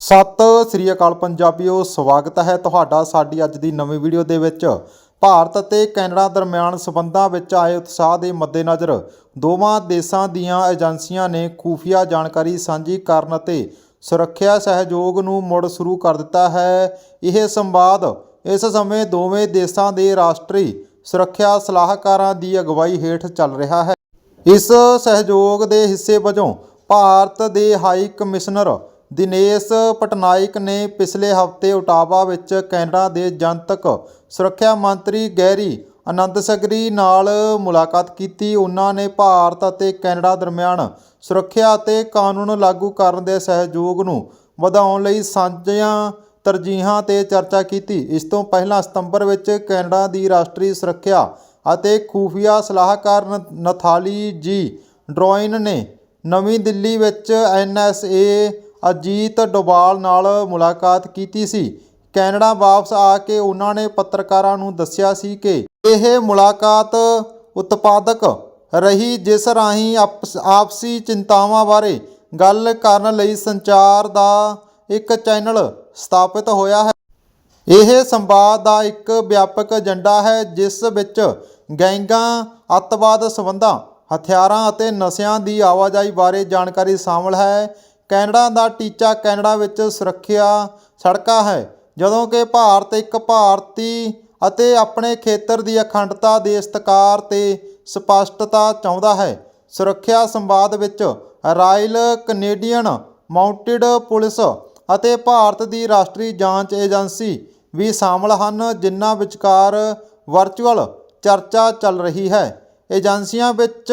ਸਤਿ ਸ੍ਰੀ ਅਕਾਲ ਪੰਜਾਬੀਓ, ਸਵਾਗਤ ਹੈ ਤੁਹਾਡਾ ਸਾਡੀ ਅੱਜ ਦੀ ਨਵੀਂ ਵੀਡੀਓ ਦੇ ਵਿੱਚ। ਭਾਰਤ ਅਤੇ ਕੈਨੇਡਾ ਦਰਮਿਆਨ ਸਬੰਧਾਂ ਵਿੱਚ ਆਏ ਉਤਸ਼ਾਹ ਦੇ ਮੱਦੇਨਜ਼ਰ ਦੋਵਾਂ ਦੇਸ਼ਾਂ ਦੀਆਂ ਏਜੰਸੀਆਂ ਨੇ ਖੂਫੀਆ ਜਾਣਕਾਰੀ ਸਾਂਝੀ ਕਰਨ ਅਤੇ ਸੁਰੱਖਿਆ ਸਹਿਯੋਗ ਨੂੰ ਮੁੜ ਸ਼ੁਰੂ ਕਰ ਦਿੱਤਾ ਹੈ। ਇਹ ਸੰਵਾਦ ਇਸ ਸਮੇਂ ਦੋਵੇਂ ਦੇਸ਼ਾਂ ਦੇ ਰਾਸ਼ਟਰੀ ਸੁਰੱਖਿਆ ਸਲਾਹਕਾਰਾਂ ਦੀ ਅਗਵਾਈ ਹੇਠ ਚੱਲ ਰਿਹਾ ਹੈ। ਇਸ ਸਹਿਯੋਗ ਦੇ ਹਿੱਸੇ ਵਜੋਂ ਭਾਰਤ ਦੇ ਹਾਈ ਕਮਿਸ਼ਨਰ ਦਿਨੇਸ਼ ਪਟਨਾਇਕ ਨੇ ਪਿਛਲੇ ਹਫ਼ਤੇ ਓਟਾਵਾ ਵਿੱਚ ਕੈਨੇਡਾ ਦੇ ਜਨਤਕ ਸੁਰੱਖਿਆ ਮੰਤਰੀ ਗੈਰੀ ਆਨੰਦਸਗਰੀ ਨਾਲ ਮੁਲਾਕਾਤ ਕੀਤੀ। ਉਹਨਾਂ ਨੇ ਭਾਰਤ ਅਤੇ ਕੈਨੇਡਾ ਦਰਮਿਆਨ ਸੁਰੱਖਿਆ ਅਤੇ ਕਾਨੂੰਨ ਲਾਗੂ ਕਰਨ ਦੇ ਸਹਿਯੋਗ ਨੂੰ ਵਧਾਉਣ ਲਈ ਸਾਂਝੀਆਂ ਤਰਜੀਹਾਂ ਤੇ ਚਰਚਾ ਕੀਤੀ। ਇਸ ਤੋਂ ਪਹਿਲਾਂ ਸਤੰਬਰ ਵਿੱਚ ਕੈਨੇਡਾ ਦੀ ਰਾਸ਼ਟਰੀ ਸੁਰੱਖਿਆ ਅਤੇ ਖੂਫੀਆ ਸਲਾਹਕਾਰ ਨ- ਨਥਾਲੀ ਜੀ ਡਰੋਇਨ ਨੇ ਨਵੀਂ ਦਿੱਲੀ ਵਿੱਚ ਐਨਐਸਏ ਅਜੀਤ ਡੋਬਾਲ ਨਾਲ ਮੁਲਾਕਾਤ ਕੀਤੀ ਸੀ। ਕੈਨੇਡਾ ਵਾਪਸ ਆ ਕੇ ਉਹਨਾਂ ਨੇ ਪੱਤਰਕਾਰਾਂ ਨੂੰ ਦੱਸਿਆ ਸੀ ਕਿ ਇਹ ਮੁਲਾਕਾਤ ਉਤਪਾਦਕ ਰਹੀ, ਜਿਸ ਰਾਹੀਂ ਆਪਸ- ਆਪਸੀ ਚਿੰਤਾਵਾਂ ਬਾਰੇ ਗੱਲ ਕਰਨ ਲਈ ਸੰਚਾਰ ਦਾ ਇੱਕ ਚੈਨਲ ਸਥਾਪਿਤ ਹੋਇਆ ਹੈ। ਇਹ ਸੰਵਾਦ ਦਾ ਇੱਕ ਵਿਆਪਕ ਏਜੰਡਾ ਹੈ, ਜਿਸ ਵਿੱਚ ਗੈਂਗਾਂ, ਅੱਤਵਾਦ ਸੰਬੰਧਾਂ, ਹਥਿਆਰਾਂ ਅਤੇ ਨਸ਼ਿਆਂ ਦੀ ਆਵਾਜਾਈ ਬਾਰੇ ਜਾਣਕਾਰੀ ਸ਼ਾਮਲ ਹੈ। ਕੈਨੇਡਾ ਦਾ ਟੀਚਾ ਕੈਨੇਡਾ ਵਿੱਚ ਸੁਰੱਖਿਆ ਸੜਕਾਂ ਹੈ, ਜਦੋਂ ਕਿ ਭਾਰਤ ਇੱਕ ਭਾਰਤੀ ਅਤੇ ਆਪਣੇ ਖੇਤਰ ਦੀ ਅਖੰਡਤਾ ਦੇ ਸਤਿਕਾਰ ਤੇ ਸਪਸ਼ਟਤਾ ਚਾਹੁੰਦਾ ਹੈ। ਸੁਰੱਖਿਆ ਸੰਵਾਦ ਵਿੱਚ ਰਾਇਲ ਕੈਨੇਡੀਅਨ ਮਾਊਂਟਡ ਪੁਲਿਸ ਅਤੇ ਭਾਰਤ ਦੀ ਰਾਸ਼ਟਰੀ ਜਾਂਚ ਏਜੰਸੀ ਵੀ ਸ਼ਾਮਲ ਹਨ, ਜਿਨ੍ਹਾਂ ਵਿਚਕਾਰ ਵਰਚੁਅਲ ਚਰਚਾ ਚੱਲ ਰਹੀ ਹੈ। ਏਜੰਸੀਆਂ ਵਿੱਚ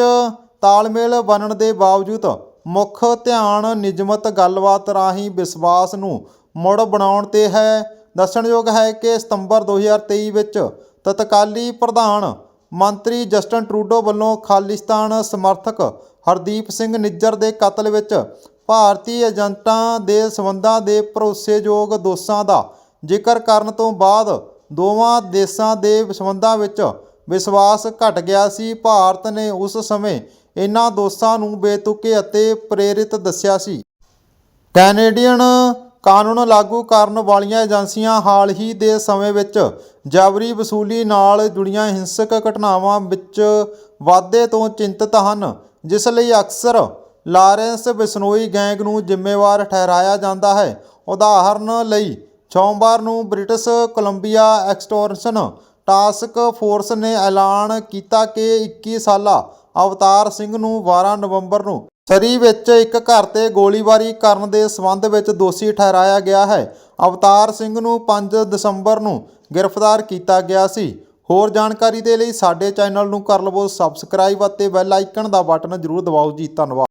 ਤਾਲਮੇਲ ਬਣਨ ਦੇ ਬਾਵਜੂਦ ਮੁੱਖ ਧਿਆਨ ਨਿਯਮਤ ਗੱਲਬਾਤ ਰਾਹੀਂ ਵਿਸ਼ਵਾਸ ਨੂੰ ਮੁੜ ਬਣਾਉਣ ਤੇ ਹੈ। ਦੱਸਣਯੋਗ ਹੈ ਕਿ ਸਤੰਬਰ 2023 ਵਿੱਚ ਤਤਕਾਲੀ ਪ੍ਰਧਾਨ ਮੰਤਰੀ ਜਸਟਨ ਟਰੂਡੋ ਵੱਲੋਂ ਖਾਲਿਸਤਾਨ ਸਮਰਥਕ ਹਰਦੀਪ ਸਿੰਘ ਨਿੱਜਰ ਦੇ ਕਤਲ ਵਿੱਚ ਭਾਰਤੀ ਏਜੰਟਾਂ ਦੇ ਸਬੰਧਾਂ ਦੇ ਭਰੋਸੇਯੋਗ ਦੋਸ਼ਾਂ ਦਾ ਜ਼ਿਕਰ ਕਰਨ ਤੋਂ ਬਾਅਦ ਦੋਵਾਂ ਦੇਸ਼ਾਂ ਦੇ ਸਬੰਧਾਂ ਵਿੱਚ ਵਿਸ਼ਵਾਸ ਘਟ ਗਿਆ ਸੀ। ਭਾਰਤ ਨੇ ਉਸ ਸਮੇਂ ਇਨ੍ਹਾਂ ਦੋਸ਼ਾਂ ਨੂੰ ਬੇਤੁਕੇ ਅਤੇ ਪ੍ਰੇਰਿਤ ਦੱਸਿਆ ਸੀ। ਕੈਨੇਡੀਅਨ ਕਾਨੂੰਨ ਲਾਗੂ ਕਰਨ ਵਾਲੀਆਂ ਏਜੰਸੀਆਂ ਹਾਲ ਹੀ ਦੇ ਸਮੇਂ ਵਿੱਚ ਜਬਰੀ ਵਸੂਲੀ ਨਾਲ ਜੁੜੀਆਂ ਹਿੰਸਕ ਘਟਨਾਵਾਂ ਵਿੱਚ ਵਾਧੇ ਤੋਂ ਚਿੰਤਤ ਹਨ, ਜਿਸ ਲਈ ਅਕਸਰ ਲਾਰੈਂਸ ਬਿਸ਼ਨੋਈ ਗੈਂਗ ਨੂੰ ਜ਼ਿੰਮੇਵਾਰ ਠਹਿਰਾਇਆ ਜਾਂਦਾ ਹੈ। ਉਦਾਹਰਨ ਲਈ, ਸੋਮਵਾਰ ਨੂੰ British Columbia extortion task force ਨੇ ਐਲਾਨ ਕੀਤਾ ਕਿ 21 ਸਾਲਾ ਅਵਤਾਰ ਸਿੰਘ ਨੂੰ 12 ਨਵੰਬਰ ਨੂੰ ਸਰੀ ਵਿੱਚ ਇੱਕ ਘਰ ਤੇ ਗੋਲੀਬਾਰੀ ਕਰਨ ਦੇ ਸਬੰਧ ਵਿੱਚ ਦੋਸ਼ੀ ਠਹਿਰਾਇਆ ਗਿਆ ਹੈ। ਅਵਤਾਰ ਸਿੰਘ ਨੂੰ 5 ਦਸੰਬਰ ਨੂੰ ਗ੍ਰਿਫਤਾਰ ਕੀਤਾ ਗਿਆ ਸੀ। ਹੋਰ ਜਾਣਕਾਰੀ ਦੇ ਲਈ ਸਾਡੇ ਚੈਨਲ ਨੂੰ ਕਰ ਲਵੋ ਸਬਸਕ੍ਰਾਈਬ ਅਤੇ ਬੈਲ ਆਈਕਨ ਦਾ ਬਟਨ ਜ਼ਰੂਰ ਦਬਾਓ ਜੀ। ਧੰਨਵਾਦ।